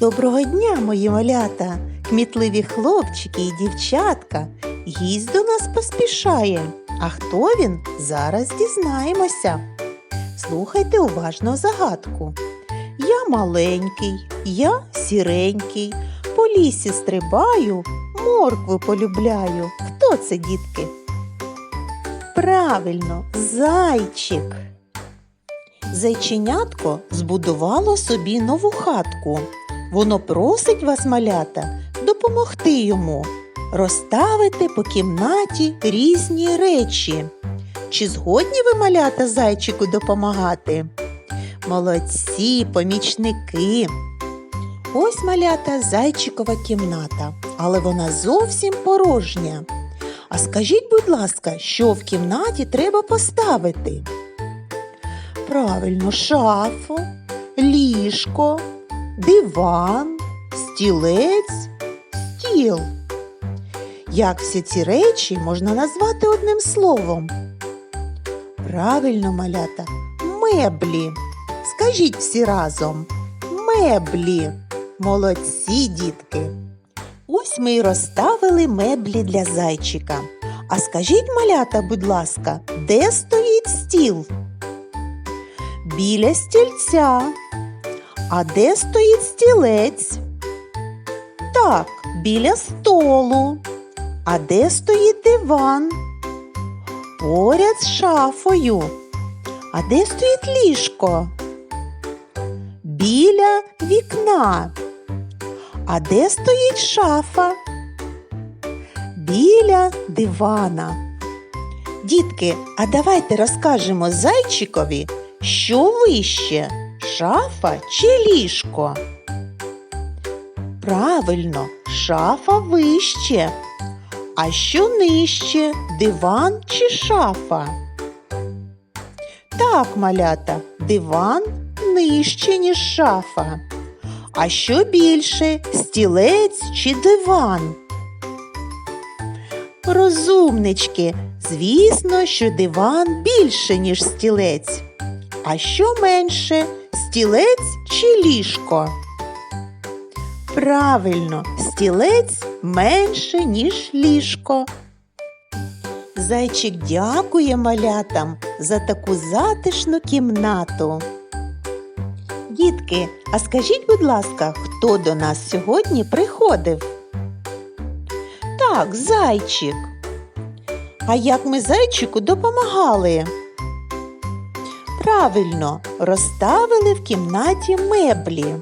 Доброго дня, мої малята, кмітливі хлопчики і дівчатка. Гість до нас поспішає. А хто він? Зараз дізнаємося. Слухайте уважно загадку. Я маленький, я сіренький, по лісі стрибаю, моркву полюбляю. Хто це, дітки? Правильно, зайчик. Зайченятко збудувало собі нову хатку. Воно просить вас, малята, допомогти йому, розставити по кімнаті різні речі. Чи згодні ви, малята, зайчику допомагати? Молодці, помічники. Ось малята зайчикова кімната, але вона зовсім порожня. А скажіть, будь ласка, що в кімнаті треба поставити? Правильно, шафу, ліжко, диван, стілець, стіл. Як всі ці речі можна назвати одним словом? Правильно, малята, меблі. Скажіть всі разом меблі. Молодці, дітки. Ось ми й розставили меблі для зайчика. А скажіть, малята, будь ласка, де стоїть стіл? Біля стільця. А де стоїть стілець? Так, біля столу. А де стоїть диван? Поряд з шафою. А де стоїть ліжко? Біля вікна. А де стоїть шафа? Біля дивана. Дітки, а давайте розкажемо зайчикові, що вище шафа чи ліжко? Правильно, шафа вище. А що нижче диван чи шафа? Так, малята, диван нижче, ніж шафа. А що більше стілець чи диван? Розумнички, звісно, що диван більше, ніж стілець. А що менше стілець чи ліжко? Правильно, стілець менше, ніж ліжко. Зайчик дякує малятам за таку затишну кімнату. Дітки, а скажіть, будь ласка, хто до нас сьогодні приходив? Так, зайчик. А як ми зайчику допомагали? Правильно, розставили в кімнаті меблі.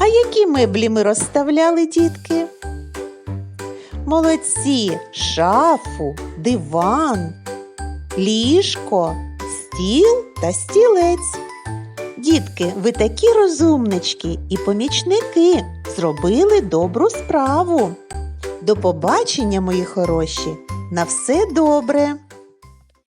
А які меблі ми розставляли, дітки? Молодці, шафу, диван, ліжко, стіл та стілець. Дітки, ви такі розумнички і помічники зробили добру справу. До побачення, мої хороші! На все добре!